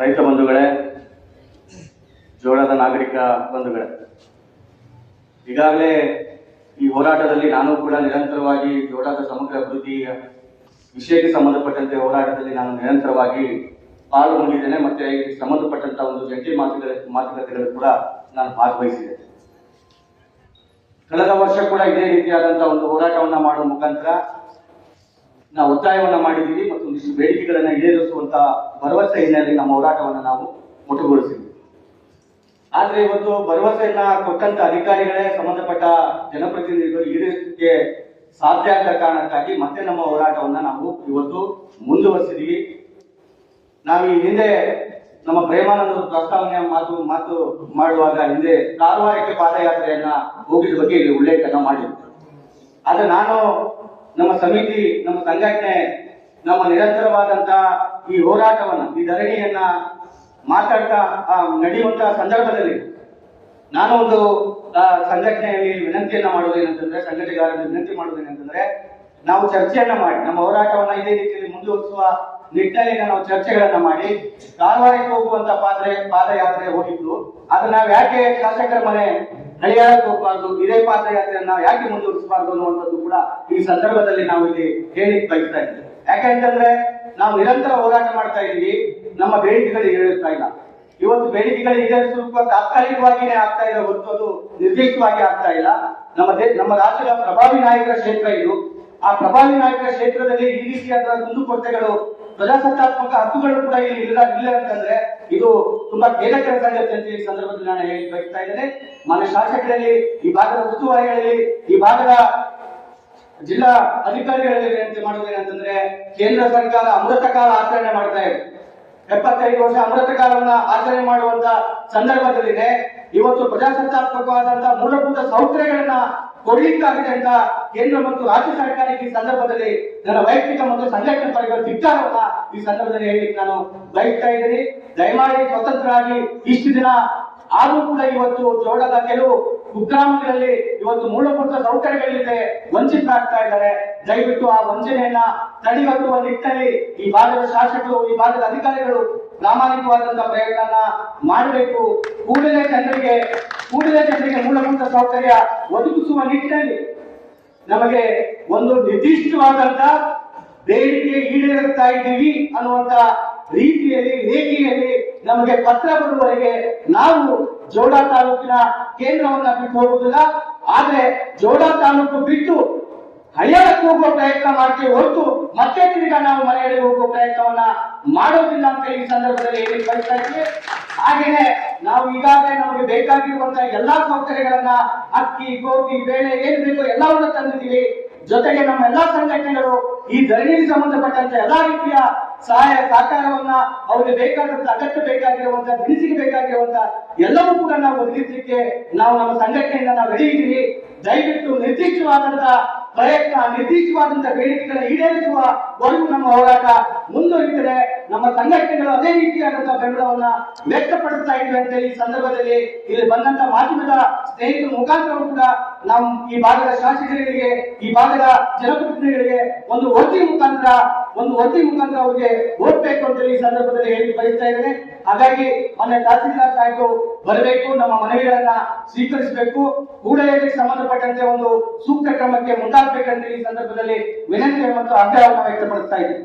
ರೈತ ಬಂಧುಗಳೇ, ಜೋಳದ ನಾಗರಿಕ ಬಂಧುಗಳೇ, ಈಗಾಗಲೇ ಈ ಹೋರಾಟದಲ್ಲಿ ನಾನು ಕೂಡ ನಿರಂತರವಾಗಿ ಜೋಳದ ಸಮಗ್ರ ಅಭಿವೃದ್ಧಿ ವಿಷಯಕ್ಕೆ ಸಂಬಂಧಪಟ್ಟಂತೆ ಹೋರಾಟದಲ್ಲಿ ನಾನು ನಿರಂತರವಾಗಿ ಪಾಲ್ಗೊಂಡಿದ್ದೇನೆ ಮತ್ತೆ ಇದಕ್ಕೆ ಸಂಬಂಧಪಟ್ಟಂತ ಒಂದು ಜಂಟಿ ಮಾತುಕತೆ ಮಾತುಕತೆಗಳು ಕೂಡ ನಾನು ಭಾಗವಹಿಸಿದೆ. ಕಳೆದ ವರ್ಷ ಕೂಡ ಇದೇ ರೀತಿಯಾದಂತಹ ಒಂದು ಹೋರಾಟವನ್ನ ಮಾಡುವ ಮುಖಾಂತರ ನಾವು ಒತ್ತಾಯವನ್ನ ಮಾಡಿದ್ದೀವಿ ಮತ್ತು ಒಂದಿಷ್ಟು ಬೇಡಿಕೆಗಳನ್ನ ಈಡೇರಿಸುವಂತ ಭರವಸೆ ಹಿನ್ನೆಲೆಯಲ್ಲಿ ನಮ್ಮ ಹೋರಾಟವನ್ನು ನಾವು ಮೊಟಕುಗೊಳಿಸಿದ್ವಿ. ಆದ್ರೆ ಇವತ್ತು ಭರವಸೆಯನ್ನ ಕೊಟ್ಟಂತ ಅಧಿಕಾರಿಗಳೇ ಸಂಬಂಧಪಟ್ಟ ಜನಪ್ರತಿನಿಧಿಗಳು ಈಡೇರಿಸಕ್ಕೆ ಸಾಧ್ಯ ಆಗದ ಕಾರಣಕ್ಕಾಗಿ ಮತ್ತೆ ನಮ್ಮ ಹೋರಾಟವನ್ನ ನಾವು ಇವತ್ತು ಮುಂದುವರಿಸಿದೀವಿ ನಾವು ಈ ಹಿಂದೆ ನಮ್ಮ ಪ್ರೇಮಾನಂದ ಪ್ರಸ್ತಾವನೆ ಮಾತು ಮಾತು ಮಾಡುವಾಗ ಹಿಂದೆ ಕಾರವಾರಕ್ಕೆ ಪಾದಯಾತ್ರೆಯನ್ನ ಹೋಗಿದ ಬಗ್ಗೆ ಇಲ್ಲಿ ಉಲ್ಲೇಖನ ಮಾಡಿದ್ದೆ ಆದ್ರೆ ನಾನು ನಮ್ಮ ಸಮಿತಿ, ನಮ್ಮ ಸಂಘಟನೆ ನಮ್ಮ ನಿರಂತರವಾದಂತ ಈ ಹೋರಾಟವನ್ನ, ಈ ಧರಣಿಯನ್ನ ಮಾತಾಡ್ತಾ ನಡೆಯುವಂತಹ ನಡೆಯುವಂತ ಸಂದರ್ಭದಲ್ಲಿ ನಾನು ಒಂದು ಸಂಘಟನೆಯಲ್ಲಿ ವಿನಂತಿಯನ್ನ ಮಾಡೋದೇನಂತಂದ್ರೆ ಸಂಘಟನೆಗಾರರಲ್ಲಿ ವಿನಂತಿ ಮಾಡೋದೇನಂತಂದ್ರೆ ನಾವು ಚರ್ಚೆಯನ್ನ ಮಾಡಿ, ನಮ್ಮ ಹೋರಾಟವನ್ನ ಇದೇ ರೀತಿಯಲ್ಲಿ ಮುಂದುವರಿಸುವ ನಿಟ್ಟಿನಲ್ಲಿ ನಾವು ಚರ್ಚೆಗಳನ್ನ ಮಾಡಿ ಕಾರವಾರಕ್ಕೆ ಹೋಗುವಂತ ಪಾತ್ರೆ ಪಾದಯಾತ್ರೆ ಹೋಗಿದ್ದು, ಅದನ್ನ ನಾವು ಯಾಕೆ ಶಾಸಕರ ಮನೆ ಹಳಿಯಾಳಕ್ಕೆ ಹೋಗ್ಬಾರ್ದು, ಇದೇ ಪಾದಯಾತ್ರೆಯನ್ನ ನಾವು ಯಾಕೆ ಮುಂದುವರಿಸಬಾರ್ದು ಅನ್ನುವಂಥದ್ದು ಕೂಡ ಈ ಸಂದರ್ಭದಲ್ಲಿ ನಾವು ಇಲ್ಲಿ ಹೇಳಿ ಬಯಸ್ತಾ ಇದ್ದೀವಿ ಯಾಕಂತಂದ್ರೆ ನಾವು ನಿರಂತರ ಹೋರಾಟ ಮಾಡ್ತಾ ಇದೀವಿ ನಮ್ಮ ಬೇಡಿಕೆಗಳು ಈಡೇರಿಸ್ತಾ ಇಲ್ಲ. ಇವತ್ತು ಬೇಡಿಕೆಗಳು ಈಡೇರಿಸುವ ತಾತ್ಕಾಲಿಕವಾಗಿನೇ ಆಗ್ತಾ ಇದೆ ಹೊರತು ಅದು ನಿರ್ದಿಷ್ಟವಾಗಿ ಆಗ್ತಾ ಇಲ್ಲ. ನಮ್ಮ ನಮ್ಮ ರಾಜ್ಯದ ಪ್ರಭಾವಿ ನಾಯಕರ ಕ್ಷೇತ್ರ ಇದು. ಆ ಪ್ರಭಾವಿ ನಾಯಕರ ಕ್ಷೇತ್ರದಲ್ಲಿ ಈ ರೀತಿಯಾದ ಕುಂದುಕೊರತೆಗಳು ಪ್ರಜಾಸತ್ತಾತ್ಮಕ ಹಕ್ಕುಗಳು ಕೂಡ ಇಲ್ಲಿ ಇಲ್ಲ ಇಲ್ಲ ಅಂತಂದ್ರೆ ಇದು ತುಂಬಾ ಖೇದಕರ ಸಂಗತಿ ಅಂತ ಈ ಸಂದರ್ಭದಲ್ಲಿ ನಾನು ಹೇಳಿ ಬಯಸ್ತಾ ಇದ್ದೇನೆ. ಮಾನ್ಯ ಶಾಸಕರಲ್ಲಿ, ಈ ಭಾಗದ ಉಸ್ತುವಾರಿಗಳಲ್ಲಿ, ಈ ಭಾಗದ ಜಿಲ್ಲಾ ಅಧಿಕಾರಿಗಳಲ್ಲಿ ವಿನಂತಿ ಮಾಡುವುದೇನಂತಂದ್ರೆ ಕೇಂದ್ರ ಸರ್ಕಾರ ಅಮೃತ ಕಾಲ ಆಚರಣೆ ಮಾಡ್ತಾ ಇದೆ. ಎಪ್ಪತ್ತೈದು ವರ್ಷ ಅಮೃತ ಕಾಲವನ್ನ ಆಚರಣೆ ಮಾಡುವಂತ ಸಂದರ್ಭದಲ್ಲಿದೆ ಇವತ್ತು ಪ್ರಜಾಸತ್ತಾತ್ಮಕವಾದಂತಹ ಮೂಲಭೂತ ಸೌಕರ್ಯಗಳನ್ನ ಕೊಡಲಿಕ್ಕಾಗಿದೆ ಅಂತ ಕೇಂದ್ರ ಮತ್ತು ರಾಜ್ಯ ಸರ್ಕಾರಕ್ಕೆ ಈ ಸಂದರ್ಭದಲ್ಲಿ ನನ್ನ ವೈಯಕ್ತಿಕ ಮತ್ತು ಸಂಘಟನೆ ಪಡೆಯುವ ಧಿಕ್ಕಾರವನ್ನ ಈ ಸಂದರ್ಭದಲ್ಲಿ ಹೇಳಿ ನಾನು ಬಯಸ್ತಾ ಇದ್ದೀನಿ. ದಯಮಾಡಿ ಸ್ವತಂತ್ರರಾಗಿ ಇಷ್ಟು ದಿನ ಆದ್ರೂ ಕೂಡ ಇವತ್ತು ಜೋಳದ ಕೆಲವು ಕುಗ್ರಾಮಗಳಲ್ಲಿ ಇವತ್ತು ಮೂಲಭೂತ ಸೌಕರ್ಯಗಳಿದೆ ವಂಚಿತರಾಗ್ತಾ ಇದ್ದಾರೆ. ದಯವಿಟ್ಟು ಆ ವಂಚನೆಯನ್ನ ತಡೆಗಟ್ಟುವ ನಿಟ್ಟಿನಲ್ಲಿ ಈ ಭಾಗದ ಶಾಸಕರು, ಈ ಭಾಗದ ಅಧಿಕಾರಿಗಳು ಪ್ರಾಮಾಣಿಕವಾದಂತಹ ಪ್ರಯತ್ನ ಮಾಡಬೇಕು. ಕೂಡಲೇ ಜನರಿಗೆ ಕೂಡಲೇ ಜನರಿಗೆ ಮೂಲಭೂತ ಸೌಕರ್ಯ ಒದಗಿಸುವ ನಿಟ್ಟಿನಲ್ಲಿ ನಮಗೆ ಒಂದು ನಿರ್ದಿಷ್ಟವಾದಂತ ಬೇಡಿಕೆ ಈಡೇರುತ್ತಾ ಇದ್ದೀವಿ ಅನ್ನುವಂತ ರೀತಿಯಲ್ಲಿ, ರೇಖೆಯಲ್ಲಿ ನಮಗೆ ಪತ್ರ ಬರುವವರೆಗೆ ನಾವು ಜೋಡಾ ತಾಲೂಕಿನ ಕೇಂದ್ರವನ್ನ ಬಿಟ್ಟು ಹೋಗುವುದಿಲ್ಲ. ಆದ್ರೆ ಜೋಡಾ ತಾಲೂಕು ಬಿಟ್ಟು ಹಳ್ಳಕ್ಕೆ ಹೋಗುವ ಪ್ರಯತ್ನ ಮಾಡ್ತೀವಿ ಹೊರತು ಮತ್ತೆ ತಿರ್ಗಾ ನಾವು ಮನೆಯಲ್ಲಿ ಹೋಗುವ ಪ್ರಯತ್ನವನ್ನ ಮಾಡೋದಿಲ್ಲ ಅಂತ ಈ ಸಂದರ್ಭದಲ್ಲಿ ಹೇಳಿ ಬಯಸ್ತಾ ಇದ್ದೀವಿ ಹಾಗೇನೆ ನಾವು ಈಗಾಗಲೇ ನಮಗೆ ಬೇಕಾಗಿರುವಂತಹ ಎಲ್ಲಾ ಸೌಕರ್ಯಗಳನ್ನ ಅಕ್ಕಿ, ಗೋಧಿ, ಬೇಳೆ ಏನು ಬೇಕೋ ಎಲ್ಲವನ್ನ ತಂದಿದ್ದೀವಿ. ಜೊತೆಗೆ ನಮ್ಮ ಎಲ್ಲಾ ಸಂಘಟನೆಗಳು ಈ ಧರಣಿಗೆ ಸಂಬಂಧಪಟ್ಟಂತೆ ಎಲ್ಲಾ ರೀತಿಯ ಸಹಾಯ ಸಹಕಾರವನ್ನ ಅವ್ರಿಗೆ ಬೇಕಾದಂತ ಅಗತ್ಯ ಬೇಕಾಗಿರುವಂತ ದಿನಸಿಗೆ ಬೇಕಾಗಿರುವಂತ ಎಲ್ಲವೂ ಕೂಡ ನಾವು ಒದಗಿಸಲಿಕ್ಕೆ ನಾವು ನಮ್ಮ ಸಂಘಟನೆಯಿಂದ ನಾವು ರೆಡಿ ದಯವಿಟ್ಟು ನಿರ್ದಿಷ್ಟವಾದಂತ ಪ್ರಯತ್ನ, ನಿರ್ದಿಷ್ಟವಾದಂತ ಬೇಡಿಕೆಗಳನ್ನ ಈಡೇರಿಸುವ ವರೆಗೂ ನಮ್ಮ ಹೋರಾಟ ಮುಂದುವರಿತದೆ ನಮ್ಮ ಸಂಘಟನೆಗಳು ಅದೇ ರೀತಿಯಾದಂತಹ ಬೆಂಬಲವನ್ನ ವ್ಯಕ್ತಪಡಿಸ್ತಾ ಇದ್ವಿ ಅಂತ ಈ ಸಂದರ್ಭದಲ್ಲಿ ಇಲ್ಲಿ ಬಂದಂತ ಮಾಧ್ಯಮದ ಸ್ನೇಹಿತರ ಮುಖಾಂತರ ಕೂಡ ನಾವು ಈ ಭಾಗದ ಶಾಸಕರಿಗೆ, ಈ ಭಾಗದ ಜನಪ್ರತಿನಿಧಿಗಳಿಗೆ ಒಂದು ಓಟಿ ಮುಖಾಂತರ ಒಂದು ವರದಿ ಮುಖಾಂತರ ಅವರಿಗೆ ಓದ್ಬೇಕು ಅಂತ ಈ ಸಂದರ್ಭದಲ್ಲಿ ಹೇಳಿ ಬಯಸ್ತಾ ಇದ್ದೇನೆ. ಹಾಗಾಗಿ ಮೊನ್ನೆ ತಹಸೀಲ್ದಾರ್ ಸಾಹೇಬರು ಬರಬೇಕು, ನಮ್ಮ ಮನವಿಗಳನ್ನ ಸ್ವೀಕರಿಸಬೇಕು. ಕೂಡಲೇ ಸಂಬಂಧಪಟ್ಟಂತೆ ಒಂದು ಸೂಕ್ತ ಕ್ರಮಕ್ಕೆ ಮುಂದಾಗಬೇಕಂತ ಈ ಸಂದರ್ಭದಲ್ಲಿ ವಿನಂತಿ ಮತ್ತು ಆಗ್ರಹವನ್ನು ವ್ಯಕ್ತಪಡಿಸ್ತಾ ಇದ್ದೀನಿ.